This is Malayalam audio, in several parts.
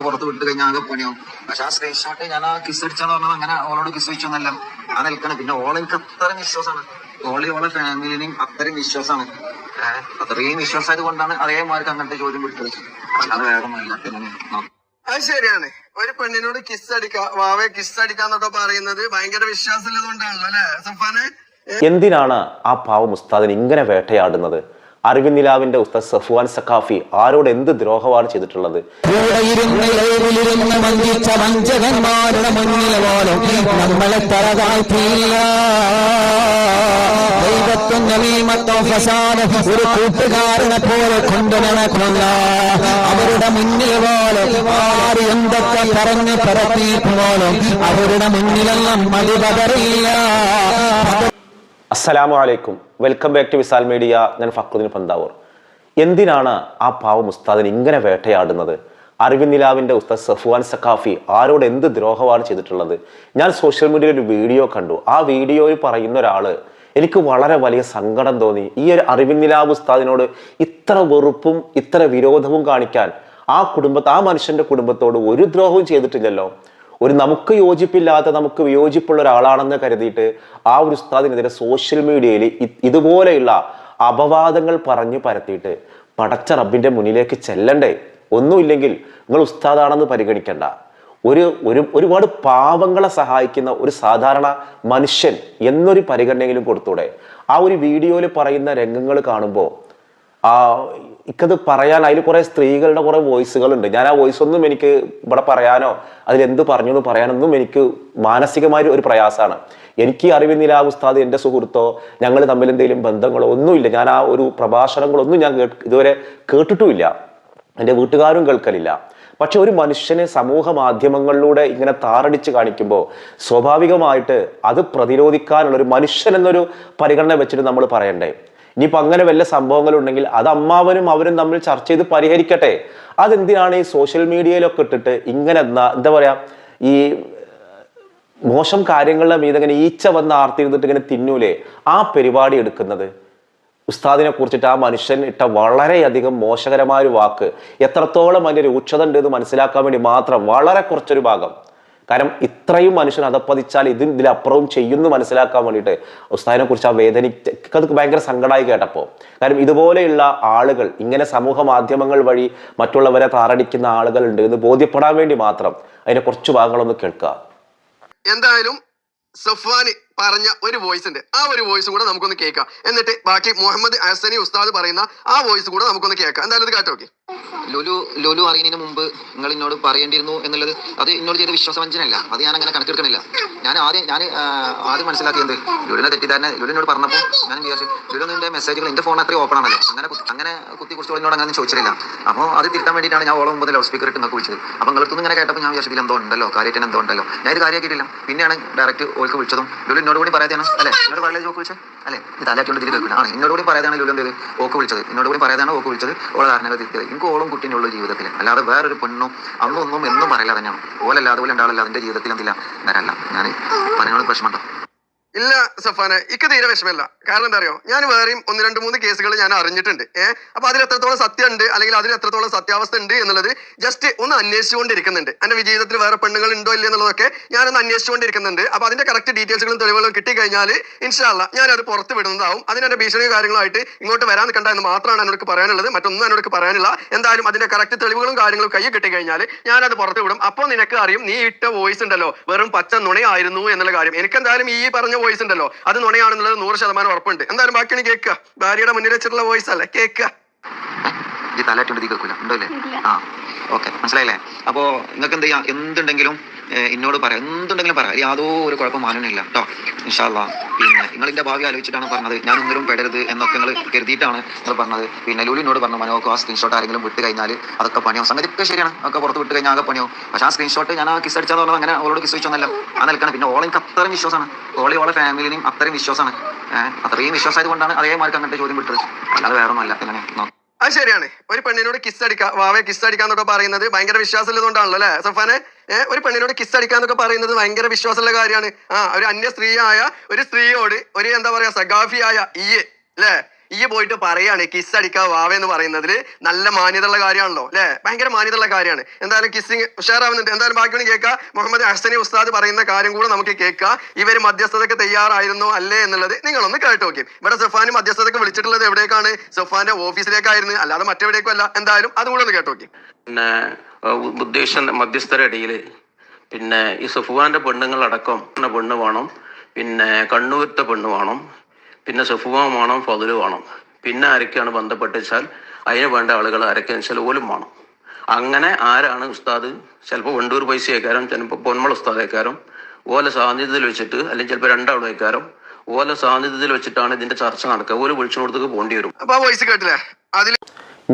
പുറത്ത് വിട്ട് കഴിഞ്ഞാൽ ആകെ പണിയോ പക്ഷെ ആ സ്ക്രീൻഷോട്ട് ഞാൻ ആ കിസ് അടിച്ചാന്ന് പറഞ്ഞത് അങ്ങനെ ഓളോട് കിസ് വെച്ചൊന്നല്ല. ആ നിൽക്കണം. പിന്നെ ഓളെ എനിക്ക് അത്രയും വിശ്വാസമാണ് ഓളി ഓളെ ഫാമിലിനെയും അത്രയും വിശ്വാസമാണ് ഏഹ് അത്രയും വിശ്വാസമായത് കൊണ്ടാണ് അതേമാർക്ക് അങ്ങനത്തെ ചോദ്യം വിട്ടത് അത് വേറെ അത് ശരിയാണ്. ഒരു പെണ്ണിനോട് കിസ് അടിക്ക വാവെ കിസ് അടിക്കാന്നൊക്കെ പറയുന്നത് ഭയങ്കര വിശ്വാസമുള്ളത് കൊണ്ടാണല്ലോ അല്ലെ? സഫാനെ? എന്തിനാണ് ആ പാവം ഉസ്താദിന് ഇങ്ങനെ വേട്ടയാടുന്നത്? അറിവിൻ നിലാവിന്റെ ഉസ്താദ് സഫ്വാൻ സഖാഫി ആരോട് എന്ത് ദ്രോഹമാണ് ചെയ്തിട്ടുള്ളത്? നമ്മളെ ഒരു പോലെ അവരുടെ മുന്നിൽ പോലും ആര് എന്തൊക്കെ പറഞ്ഞ് പരത്തിയിട്ട് അവരുടെ മുന്നിലെല്ലാം മതിപതറിയില്ല. അസ്സലാമു അലൈക്കും. Welcome back to Visal media ഞാൻ ഫക്രുദ്ദീൻ പന്താവൂർ. എന്തിനാണ് ആ പാവം ഉസ്താദിന് ഇങ്ങനെ വേട്ടയാടുന്നത്? അറിവിൻ നിലാവിന്റെ ഉസ്താദ് സഫ്വാൻ സഖാഫി ആരോട് എന്ത് ദ്രോഹമാണ് ചെയ്തിട്ടുള്ളത്? ഞാൻ സോഷ്യൽ മീഡിയയിൽ ഒരു വീഡിയോ കണ്ടു. ആ വീഡിയോയിൽ പറയുന്ന ഒരാൾ എനിക്ക് വളരെ വലിയ സങ്കടം തോന്നി. ഈ ഒരു അറിവിൻ നിലാവ് ഉസ്താദിനോട് ഇത്ര വെറുപ്പും ഇത്ര വിരോധവും കാണിക്കാൻ ആ കുടുംബത്തെ ആ മനുഷ്യന്റെ കുടുംബത്തോട് ഒരു ദ്രോഹവും ചെയ്തിട്ടില്ലല്ലോ. ഒരു നമുക്ക് യോജിപ്പില്ലാത്ത നമുക്ക് വിയോജിപ്പുള്ള ഒരാളാണെന്ന് കരുതിയിട്ട് ആ ഒരു ഉസ്താദിനെതിരെ സോഷ്യൽ മീഡിയയിൽ ഇതുപോലെയുള്ള അപവാദങ്ങൾ പറഞ്ഞു പരത്തിയിട്ട് പടച്ച റബ്ബിന്റെ മുന്നിലേക്ക് ചെല്ലണ്ടേ? ഒന്നുമില്ലെങ്കിൽ നിങ്ങൾ ഉസ്താദാണെന്ന് പരിഗണിക്കണ്ട. ഒരു ഒരു ഒരുപാട് പാവങ്ങളെ സഹായിക്കുന്ന ഒരു സാധാരണ മനുഷ്യൻ എന്നൊരു പരിഗണനയെങ്കിലും കൊടുത്തൂടെ? ആ ഒരു വീഡിയോയിൽ പറയുന്ന രംഗങ്ങൾ കാണുമ്പോൾ ആ ഇക്കത് പറയാൻ അതിൽ കുറെ സ്ത്രീകളുടെ കുറെ വോയിസുകൾ ഉണ്ട് ഞാൻ ആ വോയിസ് ഒന്നും എനിക്ക് ഇവിടെ പറയാനോ അതിലെന്ത് പറഞ്ഞു എന്ന് പറയാനൊന്നും എനിക്ക് മാനസികമായ ഒരു പ്രയാസമാണ്. എനിക്ക് അറിവുന്നില്ല ആ ഉസ്താദ് എന്റെ സുഹൃത്തോ ഞങ്ങൾ തമ്മിൽ എന്തെങ്കിലും ബന്ധങ്ങളോ ഒന്നുമില്ല. ഞാൻ ആ ഒരു പ്രഭാഷണങ്ങളൊന്നും ഞാൻ ഇതുവരെ കേട്ടിട്ടുമില്ല. എന്റെ വീട്ടുകാരും കേൾക്കലില്ല. പക്ഷെ ഒരു മനുഷ്യനെ സമൂഹ മാധ്യമങ്ങളിലൂടെ ഇങ്ങനെ താറടിച്ച് കാണിക്കുമ്പോൾ സ്വാഭാവികമായിട്ട് അത് പ്രതിരോധിക്കാനുള്ള ഒരു മനുഷ്യൻ എന്നൊരു പരിഗണന വെച്ചിട്ട് നമ്മൾ പറയണ്ടേ? ഇനിയിപ്പോൾ അങ്ങനെ വല്ല സംഭവങ്ങളുണ്ടെങ്കിൽ അത് അമ്മാവനും അവരും തമ്മിൽ ചർച്ച ചെയ്ത് പരിഹരിക്കട്ടെ. അതെന്തിനാണ് ഈ സോഷ്യൽ മീഡിയയിലൊക്കെ ഇട്ടിട്ട് ഇങ്ങനെ എന്താ എന്താ പറയുക ഈ മോശം കാര്യങ്ങളുടെ മീത് ഇങ്ങനെ ഈച്ച വന്ന് ആർത്തിരുന്നിട്ട് ഇങ്ങനെ തിന്നൂലേ? ആ പരിപാടി എടുക്കുന്നത്. ഉസ്താദിനെ കുറിച്ചിട്ട് ആ മനുഷ്യൻ ഇട്ട വളരെയധികം മോശകരമായ ഒരു വാക്ക്. എത്രത്തോളം അതിന്റെ രൂക്ഷത ഉണ്ട് എന്ന് മനസ്സിലാക്കാൻ വേണ്ടി മാത്രം വളരെ കുറച്ചൊരു ഭാഗം. കാരണം ഇത്രയും മനുഷ്യൻ അതപ്പതിച്ചാൽ ഇതും ഇതിലപ്പുറവും ചെയ്യുന്നു മനസ്സിലാക്കാൻ വേണ്ടിയിട്ട് ഉസ്താദിനെ കുറിച്ച് ആ വേദനിക്ക് അത് ഭയങ്കര സങ്കടമായി കേട്ടപ്പോൾ. കാരണം ഇതുപോലെയുള്ള ആളുകൾ ഇങ്ങനെ സമൂഹ മാധ്യമങ്ങൾ വഴി മറ്റുള്ളവരെ താറടിക്കുന്ന ആളുകൾ ഉണ്ട് എന്ന് ബോധ്യപ്പെടാൻ വേണ്ടി മാത്രം അതിനെ കുറച്ച് ഭാഗങ്ങളൊന്ന് കേൾക്കുക. എന്തായാലും സഫ്വാന് പറഞ്ഞ ഒരു വോയിസ് ഉണ്ട് ആ ഒരു വോയിസ് കൂടെ നമുക്കൊന്ന് കേൾക്കാം. എന്നിട്ട് ബാക്കി മുഹമ്മദ് ഹസനി ഉസ്താദ് പറയുന്ന ആ വോയിസ് കൂടെ നമുക്കൊന്ന് കേൾക്കാം. എന്തായാലും ഇത് കേട്ടോ നോക്കി. ലുലു ലുലു അറിയുന്നതിന് മുമ്പ് നിങ്ങൾ എന്നോട് പറയേണ്ടിയിരുന്നു എന്നുള്ളത് അത് എന്നോട് ചെയ്ത വിശ്വാസവഞ്ചനല്ല അത് ഞാൻ അങ്ങനെ കണക്കെടുക്കണില്ല. ഞാൻ ആദ്യം ഞാൻ ആദ്യം മനസ്സിലാക്കിയത് ലുലിനെ തെറ്റിദ്ധാരണ ലുലിനോട് പറഞ്ഞപ്പോൾ ഞാൻ വിചാരിച്ചു ലുലിന്റെ മെസ്സേജുകൾ എന്റെ ഫോൺ അത്രയും ഓപ്പൺ ആണല്ലോ. അങ്ങനെ അങ്ങനെ കുത്തി കുറിച്ച് അങ്ങനെ ചോദിച്ചില്ല അപ്പോൾ അത് തിരുത്താൻ വേണ്ടിയിട്ടാണ് ഞാൻ ഓളം മുമ്പ് ലൗഡ് സ്പീക്കർ ഇട്ട് നിങ്ങൾക്ക് വിളിച്ചത്. അപ്പോൾ നിങ്ങളടുത്ത് ഇങ്ങനെ കേട്ടപ്പോൾ ഞാൻ വിചാരിച്ചു എന്തോ ഉണ്ടല്ലോ? കാര്യത്തിന് എന്തോ ഉണ്ടല്ലോ? ഞാൻ ഇത് കാര്യമാക്കിയിട്ടില്ല പിന്നെയാണ് ഡയറക്റ്റ് ഓൾക്ക് വിളിച്ചതും ലുലു എന്നോട് കൂടി പറയാതെയാണ്? അല്ലേ? എന്നോട് പറയാതെ ജോക്ക് വിളിച്ചത്? അല്ലേ? ഇത് തലാറ്റുകൊണ്ട് ഇതിൽ കേൾക്കുന്നത് ആണ്? എന്നോട് കൂടി പറയാതെയാണ് ലുലു ചെയ്ത് ഓക്ക് വിളിച്ചത്. എന്നോട് കൂടി പറയാതെയാണ് ഓക്ക് വിളിച്ചത്? ഓളെ കാരണങ്ങൾ തിരിച്ചത് എനിക്ക് ഓളും കുട്ടീന്റെ ഉള്ള ജീവിതത്തിൽ അല്ലാതെ വേറൊരു പെണ്ണും അന്നും ഒന്നും എന്നും പറയില്ല തന്നെയാണ്. ഓലല്ലാതെ പോലെ ഉണ്ടാവില്ല അതിന്റെ ജീവിതത്തിൽ എന്തില്ല? വരല്ല. ഞാൻ പറഞ്ഞോളൂ പ്രശ്നമുണ്ടോ ഇല്ല സഫാന ഇക്ക് തീരെ വിഷമല്ല. കാരണം എന്താ അറിയോ? ഞാൻ വേറെയും ഒന്ന് രണ്ട് മൂന്ന് കേസുകൾ ഞാൻ അറിഞ്ഞിട്ടുണ്ട്. ഏഹ് അപ്പൊ അതിൽ എത്രത്തോളം സത്യം ഉണ്ട് അല്ലെങ്കിൽ അതിൽ എത്രത്തോളം സത്യാവസ്ഥ ഉണ്ട് എന്നുള്ളത് ജസ്റ്റ് ഒന്ന് അന്വേഷിച്ചുകൊണ്ടിരിക്കുന്നുണ്ട്. എന്റെ ജീവിതത്തിൽ വേറെ പെണ്ണുകൾ ഉണ്ടോ ഇല്ല എന്നുള്ളതൊക്കെ ഞാനൊന്ന് അന്വേഷിച്ചുകൊണ്ടിരിക്കുന്നുണ്ട്. അപ്പൊ അതിന്റെ കറക്റ്റ് ഡീറ്റെയിൽസുകളും തെളിവുകളും കിട്ടിക്കഴിഞ്ഞാൽ ഇൻഷാല്ല ഞാൻ അത് പുറത്ത് വിടുന്നതാവും. അതിനെ ഭീഷണിയും കാര്യങ്ങളായിട്ട് ഇങ്ങോട്ട് വരാൻ കണ്ട എന്ന് മാത്രമാണ് എന്നോട് പറയാനുള്ളത്. മറ്റൊന്നും എന്നോട് പറയാനില്ല. എന്തായാലും അതിന്റെ കറക്റ്റ് തെളിവുകളും കാര്യങ്ങളും കൈ കിട്ടിക്കഴിഞ്ഞാൽ അത് പുറത്ത് വിടും. അപ്പോൾ നിനക്ക് അറിയും നീ ഇട്ട വോയിസ് ഉണ്ടല്ലോ വെറും പച്ച നുണയായിരുന്നു എന്നുള്ള കാര്യം. എനിക്ക് എന്തായാലും ഈ പറഞ്ഞ വോയിസ് ഉണ്ടല്ലോ. അത് നുണയാണെന്നുള്ളത് നൂറ് ശതമാനം ഉറപ്പുണ്ട്. എന്തായാലും ബാക്കിയാണ് കേൾക്കുക. ഭാര്യയുടെ മുന്നിൽ വെച്ചിട്ടുള്ള വോയിസ് അല്ലേ? കേൾക്കുക. ഈ തലാറ്റുകൊണ്ട് കേൾക്കൂല. കേൾക്കില്ല ഉണ്ടോ ഇല്ലേ. ആ ഓക്കെ. മനസ്സിലായില്ലേ? അപ്പോ നിങ്ങൾക്ക് എന്ത് ചെയ്യാം? എന്തുണ്ടെങ്കിലും എന്നോട് പറയാം. എന്തുണ്ടെങ്കിലും പറയാം. യാതൊരു കുഴപ്പം മാനണില്ല കേട്ടോ ഇൻഷാല്ല പിന്നെ നിങ്ങൾ ഇതിന്റെ ഭാവി ആലോചിച്ചിട്ടാണ് പറഞ്ഞത്. ഞാൻ ഒന്നിനും പെടരുത് എന്നൊക്കെ നിങ്ങൾ കരുതിയിട്ടാണ് നിങ്ങൾ പറഞ്ഞത്. പിന്നെ ലൂലിനോട് പറഞ്ഞു മനോക്ക് ആ സ്ക്രീൻഷോട്ട് ആരെങ്കിലും വിട്ട് കഴിഞ്ഞാൽ അതൊക്കെ പണിയാവും. സംഗതി ഒക്കെ ശരിയാണ്. ഒക്കെ പുറത്ത് വിട്ട് കഴിഞ്ഞാൽ ആകെ പണിയാവും. പക്ഷേ ആ സ്ക്രീൻഷോട്ട് ഞാൻ ആ കിസ് അടിച്ചാന്ന് പറഞ്ഞത് അങ്ങനെ അവളോട് കിസ് വെച്ചൊന്നല്ല. ആ നിൽക്കണം പിന്നെ ഓളെ എനിക്ക് അത്രയും വിശ്വാസമാണ്. ഓളി ഓളെ ഫാമിലിനെയും അത്രയും വിശ്വാസമാണ്. അത്രയും വിശ്വാസമായത് കൊണ്ടാണ് അതേമാർക്ക് അങ്ങനത്തെ ചോദ്യം വിട്ടത്. അല്ലാതെ വേറെ ഒന്നുമല്ല എങ്ങനെ അത് ശരിയാണ്. ഒരു പെണ്ണിനോട് കിസ് അടിക്കുക വാവെ കിസ് അടിക്കാന്നൊക്കെ പറയുന്നത് ഭയങ്കര വിശ്വാസമുള്ളതുകൊണ്ടാണല്ലോ അല്ലേ? സഫാനെ ഒരു പെണ്ണിനോട് കിസ് അടിക്കാന്നൊക്കെ പറയുന്നത് ഭയങ്കര വിശ്വാസമുള്ള കാര്യമാണ്. ആ ഒരു അന്യ സ്ത്രീയായ ഒരു സ്ത്രീയോട് ഒരു എന്താ പറയാ സഗാഫിയായ ഇയെ അല്ലേ? ഈ പോയിട്ട് പറയാണ് കിസ് അടിക്കാൻ വാവ എന്ന് പറയുന്നതിൽ നല്ല മാന്യതയുള്ള കാര്യമാണല്ലോ അല്ലെ? ഭയങ്കര മാന്യതയുള്ള കാര്യമാണ്. എന്തായാലും കിസ്സിങ് ഉഷാറാവുന്നുണ്ട്. എന്തായാലും ബാക്കി കേൾക്കുക മുഹമ്മദ് അഹ്സനി ഉസ്താദ് പറയുന്ന കാര്യം കൂടെ നമുക്ക് കേൾക്കുക ഇവർ മധ്യസ്ഥതയ്ക്ക് തയ്യാറായിരുന്നോ അല്ലേ എന്നുള്ളത് നിങ്ങളൊന്ന് കേട്ട് നോക്കി. ഇവിടെ സഫാൻ മധ്യസ്ഥതയ്ക്ക് വിളിച്ചിട്ടുള്ളത് എവിടേക്കാണ്? സഫാന്റെ ഓഫീസിലേക്കായിരുന്നു. അല്ലാതെ മറ്റെവിടേക്കും അല്ല. എന്തായാലും അതുകൂടെ ഒന്ന് കേട്ട് നോക്കി. പിന്നെ ഉദ്ദേശം മധ്യസ്ഥരുടെ മധ്യസ്ഥരടിയിൽ പിന്നെ ഈ സഫുവാന്റെ പെണ്ണുങ്ങളടക്കം പെണ്ണ് വേണം പിന്നെ കണ്ണൂരത്തെ പെണ്ണ് വേണം പിന്നെ സഫുവാം വേണം ഫതുലു വേണം. പിന്നെ ആരൊക്കെയാണ് ബന്ധപ്പെട്ട് വെച്ചാൽ അതിന് വേണ്ട ആളുകൾ ആരൊക്കെയാണെന്ന് വെച്ചാൽ ഓലും വേണം. അങ്ങനെ ആരാണ് ഉസ്താദ്? ചിലപ്പോൾ വണ്ടൂർ പൈസയേക്കാരും ചിലപ്പോൾ പൊന്മള ഉസ്താദേക്കാരും. ഓല സാന്നിധ്യത്തിൽ വെച്ചിട്ട് അല്ലെങ്കിൽ ചിലപ്പോൾ രണ്ടാൾ ഏക്കാരും ഓല സാന്നിധ്യത്തിൽ വെച്ചിട്ടാണ് ഇതിന്റെ ചർച്ച നടക്കുക. ഓൽ വിളിച്ചിടത്തേക്ക് പോകേണ്ടി വരും. അപ്പൊ വോയിസ് കേട്ടില്ലേ? അതിൽ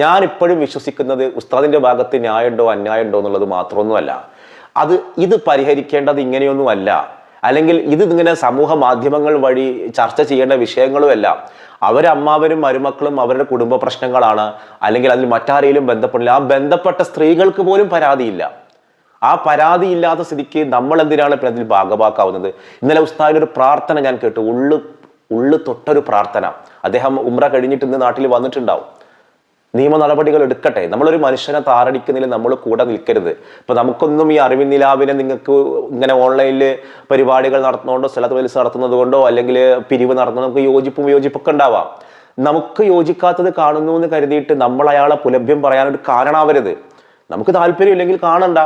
ഞാൻ ഇപ്പോഴും വിശ്വസിക്കുന്നത് ഉസ്താദിന്റെ ഭാഗത്ത് ന്യായമുണ്ടോ അന്യായമുണ്ടോ എന്നുള്ളത് മാത്രമൊന്നുമല്ല. അത് ഇത് പരിഹരിക്കേണ്ടത് ഇങ്ങനെയൊന്നുമല്ല. അല്ലെങ്കിൽ ഇത് ഇങ്ങനെ സമൂഹ മാധ്യമങ്ങൾ വഴി ചർച്ച ചെയ്യേണ്ട വിഷയങ്ങളുമല്ല അമ്മാവരും മരുമക്കളും അവരുടെ കുടുംബ പ്രശ്നങ്ങളാണ് അല്ലെങ്കിൽ അതിൽ മറ്റാരെങ്കിലും ബന്ധപ്പെടില്ല. ആ ബന്ധപ്പെട്ട സ്ത്രീകൾക്ക് പോലും പരാതിയില്ല. ആ പരാതി ഇല്ലാത്ത സ്ഥിതിക്ക് നമ്മൾ എന്തിനാണ് പിന്നെ അതിൽ ഭാഗമാക്കാവുന്നത് ഇന്നലെ ഉസ്താദിന്റെ ഒരു പ്രാർത്ഥന ഞാൻ കേട്ടു. ഉള്ളു ഉള്ളു തൊട്ടൊരു പ്രാർത്ഥന. അദ്ദേഹം ഉമ്ര കഴിഞ്ഞിട്ട് ഇന്ന് നാട്ടിൽ വന്നിട്ടുണ്ടാവും. നിയമ നടപടികൾ എടുക്കട്ടെ. നമ്മളൊരു മനുഷ്യനെ താറടിക്കുന്നതിൽ നമ്മൾ കൂടെ നിൽക്കരുത്. ഇപ്പൊ നമുക്കൊന്നും ഈ അറിവിൻ നിലാവിനെ നിങ്ങൾക്ക് ഇങ്ങനെ ഓൺലൈനിൽ പരിപാടികൾ നടത്തുന്നതുകൊണ്ടോ സ്ഥലത്ത് വലിസ് നടത്തുന്നത് കൊണ്ടോ അല്ലെങ്കിൽ പിരിവ് നടത്തുന്നത് നമുക്ക് യോജിപ്പും യോജിപ്പൊക്കെ ഉണ്ടാവാം. നമുക്ക് യോജിക്കാത്തത് കാണുന്നു എന്ന് കരുതിയിട്ട് നമ്മൾ അയാളെ പുലഭ്യം പറയാനൊരു കാരണമാവരുത് നമുക്ക് താല്പര്യമില്ലെങ്കിൽ കാണണ്ട.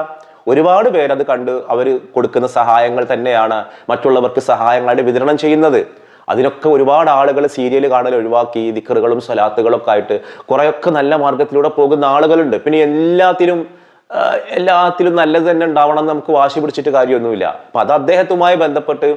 ഒരുപാട് പേരത് കണ്ട് അവർ കൊടുക്കുന്ന സഹായങ്ങൾ തന്നെയാണ് മറ്റുള്ളവർക്ക് സഹായങ്ങളുടെ വിതരണം ചെയ്യുന്നത്. അതിനൊക്കെ ഒരുപാട് ആളുകൾ സീരിയൽ കാണൽ ഒഴിവാക്കി ദിക്കറുകളും സ്വലാത്തുകളൊക്കെ ആയിട്ട് കുറെയൊക്കെ നല്ല മാർഗത്തിലൂടെ പോകുന്ന ആളുകളുണ്ട്. പിന്നെ എല്ലാത്തിലും എല്ലാത്തിലും നല്ലത് തന്നെ ഉണ്ടാവണം എന്ന് നമുക്ക് വാശി പിടിച്ചിട്ട് കാര്യമൊന്നുമില്ല. അപ്പൊ അത് അദ്ദേഹത്തുമായി ബന്ധപ്പെട്ട്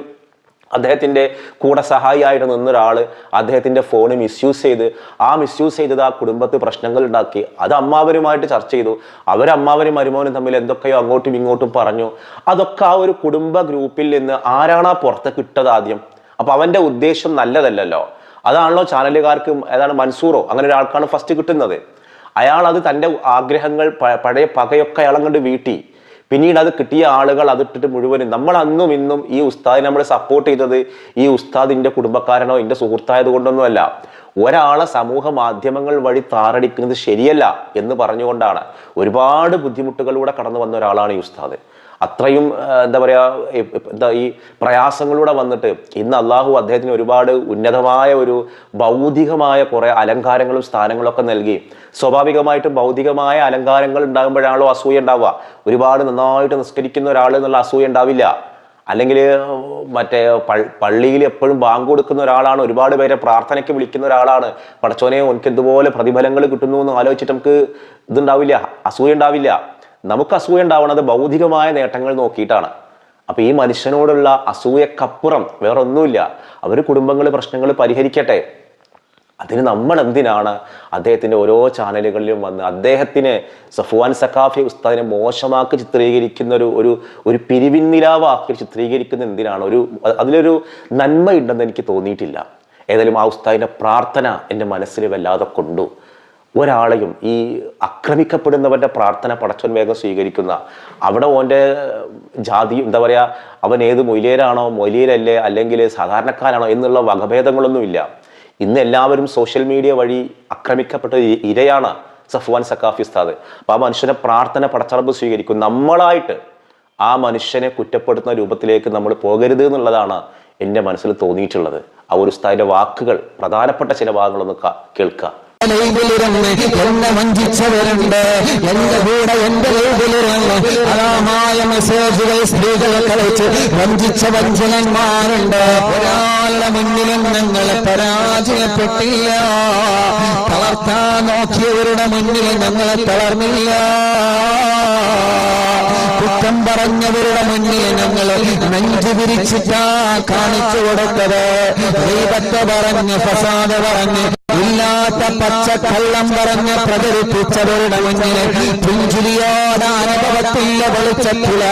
അദ്ദേഹത്തിന്റെ കൂടെ സഹായിയായിട്ട് നിന്നൊരാൾ അദ്ദേഹത്തിന്റെ ഫോൺ മിസ്യൂസ് ചെയ്ത് ആ മിസ്യൂസ് ചെയ്തത് ആ കുടുംബത്ത് പ്രശ്നങ്ങൾ ഉണ്ടാക്കി. അത് അമ്മാവരുമായിട്ട് ചർച്ച ചെയ്തു. അവരമ്മാവരും മരുമോനും തമ്മിൽ എന്തൊക്കെയോ അങ്ങോട്ടും ഇങ്ങോട്ടും പറഞ്ഞു. അതൊക്കെ ആ ഒരു കുടുംബ ഗ്രൂപ്പിൽ നിന്ന് ആരാണ് ആ പുറത്തേക്ക് ഇട്ടത് ആദ്യം? അപ്പൊ അവന്റെ ഉദ്ദേശം നല്ലതല്ലല്ലോ. അതാണല്ലോ ചാനലുകാർക്ക് ഏതാണ് മൻസൂറോ അങ്ങനെ ഒരാൾക്കാണ് ഫസ്റ്റ് കിട്ടുന്നത്. അയാൾ അത് തന്റെ ആഗ്രഹങ്ങൾ പഴയ പകയൊക്കെ അയാളെ കൊണ്ട് വീട്ടി. പിന്നീട് അത് കിട്ടിയ ആളുകൾ അതിട്ടിട്ട് മുഴുവനും നമ്മൾ അന്നും ഇന്നും ഈ ഉസ്താദിനെ നമ്മൾ സപ്പോർട്ട് ചെയ്തത് ഈ ഉസ്താദിന്റെ കുടുംബക്കാരനോ എന്റെ സുഹൃത്തായത് കൊണ്ടൊന്നുമല്ല. ഒരാളെ സമൂഹ മാധ്യമങ്ങൾ വഴി താറടിക്കുന്നത് ശരിയല്ല എന്ന് പറഞ്ഞുകൊണ്ടാണ് ഒരുപാട് ബുദ്ധിമുട്ടുകളിലൂടെ കടന്നു വന്ന ഒരാളാണ് ഈ ഉസ്താദ്. അത്രയും എന്താ പറയുക എന്താ ഈ പ്രയാസങ്ങളിലൂടെ വന്നിട്ട് ഇന്ന് അള്ളാഹു അദ്ദേഹത്തിന് ഒരുപാട് ഉന്നതമായ ഒരു ഭൗതികമായ കുറേ അലങ്കാരങ്ങളും സ്ഥാനങ്ങളും ഒക്കെ നൽകി. സ്വാഭാവികമായിട്ടും ഭൗതികമായ അലങ്കാരങ്ങൾ ഉണ്ടാകുമ്പോഴാണല്ലോ അസൂയ ഉണ്ടാവുക. ഒരുപാട് നന്നായിട്ട് നിസ്കരിക്കുന്ന ഒരാൾ എന്നുള്ള അസൂയ ഉണ്ടാവില്ല. അല്ലെങ്കിൽ മറ്റേ പള്ളിയിൽ എപ്പോഴും ബാങ്ക് കൊടുക്കുന്ന ഒരാളാണ് ഒരുപാട് പേരെ പ്രാർത്ഥനയ്ക്ക് വിളിക്കുന്ന ഒരാളാണ്. പടച്ചോനെ എനിക്ക് എന്തുപോലെ പ്രതിഫലങ്ങൾ കിട്ടുന്നു എന്ന് ആലോചിച്ചിട്ട് നമുക്ക് ഇതുണ്ടാവില്ല അസൂയ ഉണ്ടാവില്ല. നമുക്ക് അസൂയ ഉണ്ടാവുന്നത് ഭൗതികമായ നേട്ടങ്ങൾ നോക്കിയിട്ടാണ്. അപ്പൊ ഈ മനുഷ്യനോടുള്ള അസൂയക്കപ്പുറം വേറെ ഒന്നുമില്ല അവർ കുടുംബങ്ങൾ പ്രശ്നങ്ങൾ പരിഹരിക്കട്ടെ. അതിന് നമ്മൾ എന്തിനാണ് അദ്ദേഹത്തിന്റെ ഓരോ ചാനലുകളിലും വന്ന് അദ്ദേഹത്തിന് സഫുവാൻ സക്കാഫി ഉസ്താദിനെ മോശമാക്കി ചിത്രീകരിക്കുന്ന ഒരു ഒരു ഒരു പിരിവിന്നിലാവാക്കി ചിത്രീകരിക്കുന്ന എന്തിനാണ്? ഒരു അതിലൊരു നന്മയുണ്ടെന്ന് എനിക്ക് തോന്നിയിട്ടില്ല. ഏതായാലും ആ ഉസ്താദിന്റെ പ്രാർത്ഥന എന്റെ മനസ്സിൽ വല്ലാതെ കൊണ്ടു. ഒരാളെയും ഈ ആക്രമിക്കപ്പെടുന്നവന്റെ പ്രാർത്ഥന പടച്ചൻ വേഗം സ്വീകരിക്കുന്ന അവിടെ ഓന്റെ ജാതി എന്താ പറയുക അവൻ ഏത് മൊയ്ലേരാണോ മൊയ്ലേരല്ലേ അല്ലെങ്കിൽ സാധാരണക്കാരാണോ എന്നുള്ള വകഭേദങ്ങളൊന്നുമില്ല. ഇന്ന് എല്ലാവരും സോഷ്യൽ മീഡിയ വഴി ആക്രമിക്കപ്പെട്ട ഇരയാണ് സഫ്വാൻ സക്കാഫി ഉസ്താദ്. അപ്പോൾ ആ മനുഷ്യനെ പ്രാർത്ഥന പടച്ചറബ് സ്വീകരിക്കും. നമ്മളായിട്ട് ആ മനുഷ്യനെ കുറ്റപ്പെടുത്തുന്ന രൂപത്തിലേക്ക് നമ്മൾ പോകരുത് എന്നുള്ളതാണ് എന്റെ മനസ്സിൽ തോന്നിയിട്ടുള്ളത്. ആ ഒരു ഉസ്താദിന്റെ വാക്കുകൾ പ്രധാനപ്പെട്ട ചില ഭാഗങ്ങളൊന്ന് കേൾക്കുക. ലൈവിലിരുന്ന് എന്നെ വഞ്ചിച്ചവരുണ്ട്. എന്റെ കൂടെ എന്റെ ലൈബിലിരുന്ന് അനാമായ മെസ്സേജുകൾ സ്ത്രീകളെ കളിച്ച് വഞ്ചിച്ച വഞ്ചനന്മാരുണ്ട്. ഒരാളുടെ മുന്നിലും ഞങ്ങൾ പരാജയപ്പെട്ടില്ല. തളർത്താൻ നോക്കിയവരുടെ മുന്നിൽ ഞങ്ങൾ തളർന്നില്ല. കുറ്റം പറഞ്ഞവരുടെ മുന്നിൽ ഞങ്ങൾ നെഞ്ചു വിരിച്ചിട്ടാ കാണിച്ചു കൊടുത്തത്. ദൈവത്തെ പറഞ്ഞ് ഫസാദ് പറഞ്ഞ് ഇല്ലാത്ത പച്ചക്കള്ളം പറഞ്ഞ് പ്രചരിപ്പിച്ചവരുടെ മുന്നിൽ പുഞ്ചിരിയോട് വെളിച്ചത്തില.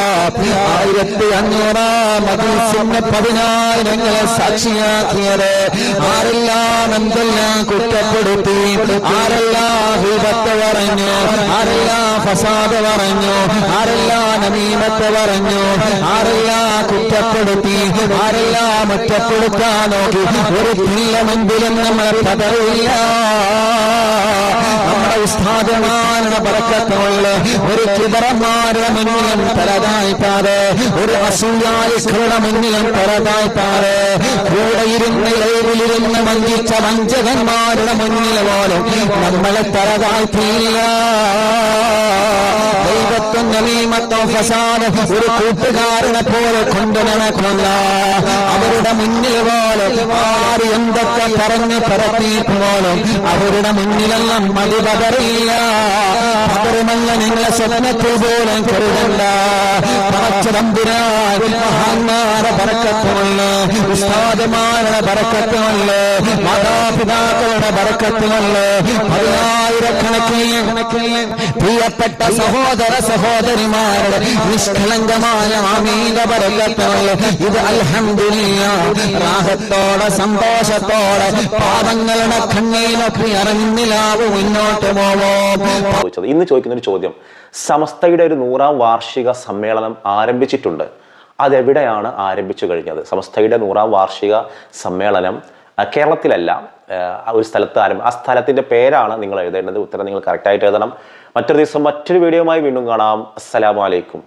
ആയിരത്തി അഞ്ഞൂറാം മതിസിന് പതിനായിരങ്ങളെ സാക്ഷിയാക്കിയത്. ആരെല്ലാം എന്തെല്ലാം കുറ്റപ്പെടുത്തി. ആരെല്ലാം വിപത്ത് പറഞ്ഞു. ആരെല്ലാം ഫസാദ് പറഞ്ഞു. ആരെല്ലാം നമീമത്ത് പറഞ്ഞു. ആരെല്ലാം കുറ്റപ്പെടുത്തി. ആരെല്ലാം ഒറ്റപ്പെടുത്താൻ നോക്കി. ഒരു പിള്ള മുൻപിലും നമ്മൾ പതറില്ല നമ്മുടെ ഉസ്താദമാരുടെ പറക്കത്തുള്ള ഒരു കിതറന്മാരുടെ മുന്നിലും തലതായ്പാതെ ഒരു അസൂയാലികളുടെ മുന്നിലും തലതായ്പാതെ കൂടെ ഇരുന്ന് ലൈവിലിരുന്ന് വഞ്ചിച്ച വഞ്ചകന്മാരുടെ മുന്നിൽ പോലും നമ്മളെ ഫസാദ് ഒരു കൂട്ടുകാരനെ പോലെ കൊണ്ടു നടക്കുന്ന അവരുടെ മുന്നിൽ പോലെ ആര് എന്തൊക്കെ പറഞ്ഞു പരത്തിയിട്ട് പോലും അവരുടെ മുന്നിലെല്ലാം മതി പതറില്ല പതറുമല്ല നിങ്ങളെ സ്വപ്നത്തിൽ പോലും കരുതണ്ട. പറച്ചതമ്പുരാൻ മഹാന്മാരെ പറക്കത്തുമല്ല ഉസ്താദമാരുടെ പറക്കത്തുമല്ല മാതാപിതാക്കളുടെ പറക്കത്തുമല്ല പതിനായിരക്കണക്കിന് പ്രിയപ്പെട്ട സഹോദര സഹോദരിമാരുടെ നിഷ്കളങ്കമായ അമീന്റെ പറക്കത്തുമല്ല ഇത് അൽഹംദുലില്ല. രാഹത്തോടെ സന്തോഷത്തോടെ പാദങ്ങളുടെ കണ്ണീരൊക്കെ അറിഞ്ഞിലാവും മുന്നോട്ട് പോവോ. ഇന്ന് ചോദിക്കുന്ന ഒരു ചോദ്യം. സമസ്തയുടെ ഒരു നൂറാം വാർഷിക സമ്മേളനം ആരംഭിച്ചിട്ടുണ്ട്. അതെവിടെയാണ് ആരംഭിച്ചു കഴിഞ്ഞത്? സമസ്തയുടെ നൂറാം വാർഷിക സമ്മേളനം കേരളത്തിലല്ല ഒരു സ്ഥലത്ത് ആരംഭം ആ സ്ഥലത്തിന്റെ പേരാണ് നിങ്ങൾ എഴുതേണ്ടത്. ഉത്തരം നിങ്ങൾ കറക്റ്റായിട്ട് എഴുതണം. മറ്റൊരു ദിവസം മറ്റൊരു വീഡിയോയുമായി വീണ്ടും കാണാം. അസ്സലാമു അലൈക്കും.